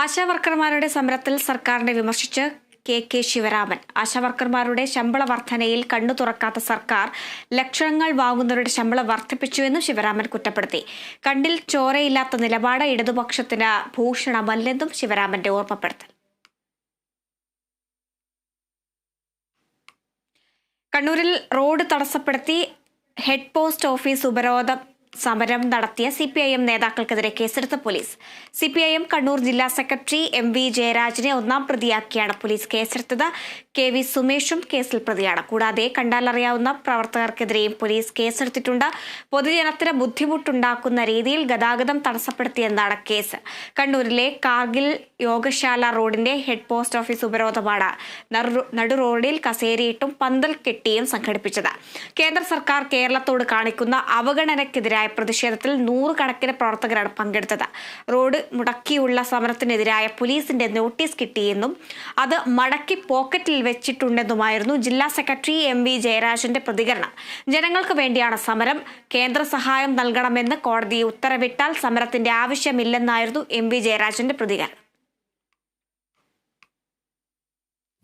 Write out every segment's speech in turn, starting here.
ആശാവർക്കർമാരുടെ സമരത്തിൽ സർക്കാരിനെ വിമർശിച്ച് കെ കെ ശിവരാമൻ. ആശാവർക്കർമാരുടെ ശമ്പള വർധനയിൽ കണ്ണു തുറക്കാത്ത സർക്കാർ ലക്ഷങ്ങൾ വാങ്ങുന്നവരുടെ ശമ്പളം വർദ്ധിപ്പിച്ചുവെന്നും ശിവരാമൻ കുറ്റപ്പെടുത്തി. കണ്ണിൽ ചോരയില്ലാത്ത നിലപാട് ഇടതുപക്ഷത്തിന് ഭൂഷണമല്ലെന്നും ശിവരാമന്റെ ഓർമ്മപ്പെടുത്തൽ. കണ്ണൂരിൽ റോഡ് തടസ്സപ്പെടുത്തി ഹെഡ് പോസ്റ്റ് ഓഫീസ് ഉപരോധ സമരം നടത്തിയ സി പി ഐ എം നേതാക്കൾക്കെതിരെ കേസെടുത്ത police. C P I M Kannur ജില്ലാ സെക്രട്ടറി എം വി ജയരാജിനെ ഒന്നാം പ്രതിയാക്കിയാണ് പോലീസ് കേസെടുത്തത്. കെ വി സുമേഷും കേസിൽ പ്രതിയാണ്. കൂടാതെ കണ്ടാലറിയാവുന്ന പ്രവർത്തകർക്കെതിരെയും പോലീസ് കേസെടുത്തിട്ടുണ്ട്. പൊതുജനത്തിന് ബുദ്ധിമുട്ടുണ്ടാക്കുന്ന രീതിയിൽ ഗതാഗതം തടസ്സപ്പെടുത്തിയെന്നാണ് കേസ്. കണ്ണൂരിലെ കാർഗിൽ യോഗശാല റോഡിന്റെ ഹെഡ് പോസ്റ്റ് ഓഫീസ് ഉപരോധമാണ് നടു റോഡിൽ കസേരയിട്ടും പന്തൽ കെട്ടിയും സംഘടിപ്പിച്ചത്. കേന്ദ്ര സർക്കാർ കേരളത്തോട് കാണിക്കുന്ന അവഗണനയ്ക്കെതിരായ പ്രതിഷേധത്തിൽ നൂറുകണക്കിന് പ്രവർത്തകരാണ് പങ്കെടുത്തത്. റോഡ് മുടക്കിയുള്ള സമരത്തിനെതിരായ പോലീസിന്റെ നോട്ടീസ് കിട്ടിയെന്നും അത് മടക്കി പോക്കറ്റിൽ വെച്ചിട്ടുണ്ടെന്നുമായിരുന്നു ജില്ലാ സെക്രട്ടറി എം വി ജയരാജന്റെ പ്രതികരണം. ജനങ്ങൾക്ക് വേണ്ടിയാണ് സമരം. കേന്ദ്ര സഹായം നൽകണമെന്ന് കോടതി ഉത്തരവിട്ടാൽ സമരത്തിന്റെ ആവശ്യമില്ലെന്നായിരുന്നു എം വി ജയരാജന്റെ പ്രതികരണം.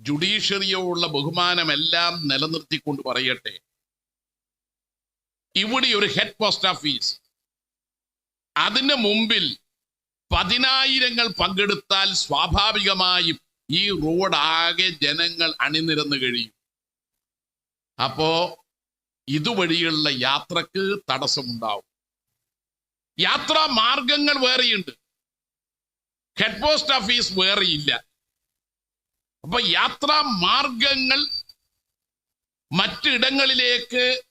ജുഡീഷ്യറിയോടുള്ള ബഹുമാനമെല്ലാം നിലനിർത്തിക്കൊണ്ട് പറയട്ടെ. ഇവിടെ ഒരു ഹെഡ് പോസ്റ്റ് ഓഫീസ് അതിന് മുമ്പിൽ പതിനായിരങ്ങൾ പങ്കെടുത്താൽ സ്വാഭാവികമായും ഈ റോഡ് ആകെ ജനങ്ങൾ അണിനിരന്നു കഴിയും. അപ്പോ ഇതുവഴിയുള്ള യാത്രയ്ക്ക് തടസ്സമുണ്ടാവും. യാത്രാ മാർഗങ്ങൾ വേറെയുണ്ട്. ഹെഡ് പോസ്റ്റ് ഓഫീസ് വേറെയില്ല. അപ്പൊ യാത്രാ മാർഗങ്ങൾ മറ്റിടങ്ങളിലേക്ക്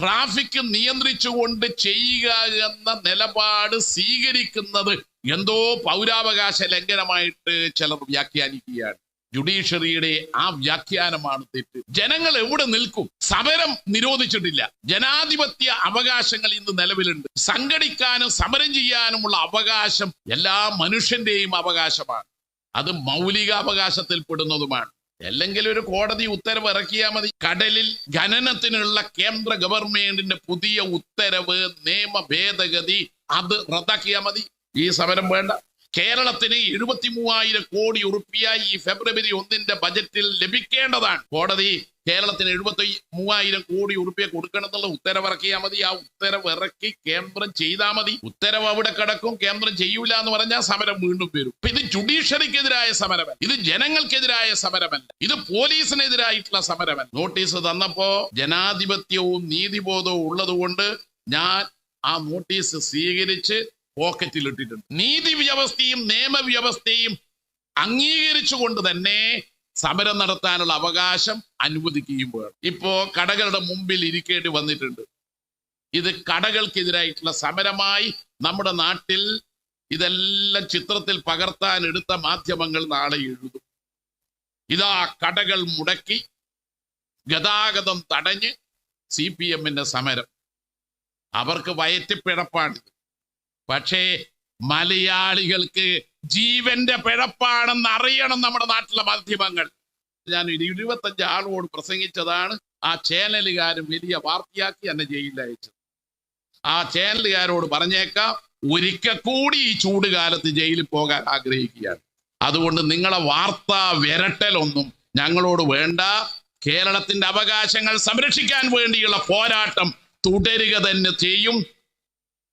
ട്രാഫിക് നിയന്ത്രിച്ചുകൊണ്ട് ചെയ്യുക എന്ന നിലപാട് സ്വീകരിക്കുന്നത് എന്തോ പൗരാവകാശ ലംഘനമായിട്ട് ചിലർ വ്യാഖ്യാനിക്കുകയാണ്. ജുഡീഷ്യറിയുടെ ആ വ്യാഖ്യാനമാണ് തെറ്റ്. ജനങ്ങൾ എവിടെ നിൽക്കും? സമരം നിരോധിച്ചിട്ടില്ല. ജനാധിപത്യ അവകാശങ്ങൾ ഇന്ന് നിലവിലുണ്ട്. സംഘടിക്കാനും സമരം ചെയ്യാനുമുള്ള അവകാശം എല്ലാ മനുഷ്യന്റെയും അവകാശമാണ്. അത് മൗലികാവകാശത്തിൽ പെടുന്നതുമാണ്. അല്ലെങ്കിൽ ഒരു കോടതി ഉത്തരവ് ഇറക്കിയാൽ മതി. കടലിൽ ഖനനത്തിനുള്ള കേന്ദ്ര ഗവൺമെന്റിന്റെ പുതിയ ഉത്തരവ് നിയമ ഭേദഗതി അത് റദ്ദാക്കിയാൽ മതി. ഈ സമരം വേണ്ട. കേരളത്തിന് എഴുപത്തി മൂവായിരം കോടി ഉറുപ്പിയ ഈ ഫെബ്രുവരി ഒന്നിന്റെ ബജറ്റിൽ ലഭിക്കേണ്ടതാണ്. കോടതി കേരളത്തിന് എഴുപത്തി മൂവായിരം കോടി ഉറുപ്പിയ കൊടുക്കണം എന്നുള്ള ഉത്തരവ് ഇറക്കിയാൽ മതി. ആ ഉത്തരവ് ഇറക്കി കേന്ദ്രം ചെയ്താൽ മതി. ഉത്തരവ് അവിടെ കിടക്കും കേന്ദ്രം ചെയ്യൂല എന്ന് പറഞ്ഞാൽ സമരം വീണ്ടും വരും. ഇത് ജുഡീഷ്യറിക്കെതിരായ സമരമല്ല. ഇത് ജനങ്ങൾക്കെതിരായ സമരമല്ല. ഇത് പോലീസിനെതിരായിട്ടുള്ള സമരമല്ല. നോട്ടീസ് തന്നപ്പോ ജനാധിപത്യവും നീതിബോധവും ഉള്ളതുകൊണ്ട് ഞാൻ ആ നോട്ടീസ് സ്വീകരിച്ച് പോക്കറ്റിൽ ഇട്ടിട്ടുണ്ട് നീതി വ്യവസ്ഥയും നിയമവ്യവസ്ഥയും അംഗീകരിച്ചുകൊണ്ട് തന്നെ സമരം നടത്താനുള്ള അവകാശം അനുവദിക്കുകയും വേണം. ഇപ്പോ കടകളുടെ മുമ്പിൽ ഇരിക്കേണ്ടി വന്നിട്ടുണ്ട്. ഇത് കടകൾക്കെതിരായിട്ടുള്ള സമരമായി നമ്മുടെ നാട്ടിൽ ഇതെല്ലാം ചിത്രത്തിൽ പകർത്താൻ എടുത്ത മാധ്യമങ്ങൾ നാളെ എഴുതും. ഇതാ കടകൾ മുടക്കി ഗതാഗതം തടഞ്ഞ് സി പി എമ്മിന്റെ സമരം. അവർക്ക് വയറ്റിപ്പിഴപ്പാണിത്. പക്ഷേ മലയാളികൾക്ക് ജീവന്റെ പിഴപ്പാണെന്ന് അറിയണം നമ്മുടെ നാട്ടിലെ മാധ്യമങ്ങൾ. ഞാൻ ഇരുപത്തഞ്ച് ആളോട് പ്രസംഗിച്ചതാണ് ആ ചാനലുകാരും വലിയ വാർത്തയാക്കി എന്നെ ജയിലിൽ അയച്ചത്. ആ ചാനലുകാരോട് പറഞ്ഞേക്കാം ഒരിക്കൽ കൂടി ഈ ചൂടുകാലത്ത് ജയിലിൽ പോകാൻ ആഗ്രഹിക്കുകയാണ്. അതുകൊണ്ട് നിങ്ങളെ വാർത്താ വിരട്ടലൊന്നും ഞങ്ങളോട് വേണ്ട. കേരളത്തിന്റെ അവകാശങ്ങൾ സംരക്ഷിക്കാൻ വേണ്ടിയുള്ള പോരാട്ടം തുടരുക തന്നെ ചെയ്യും.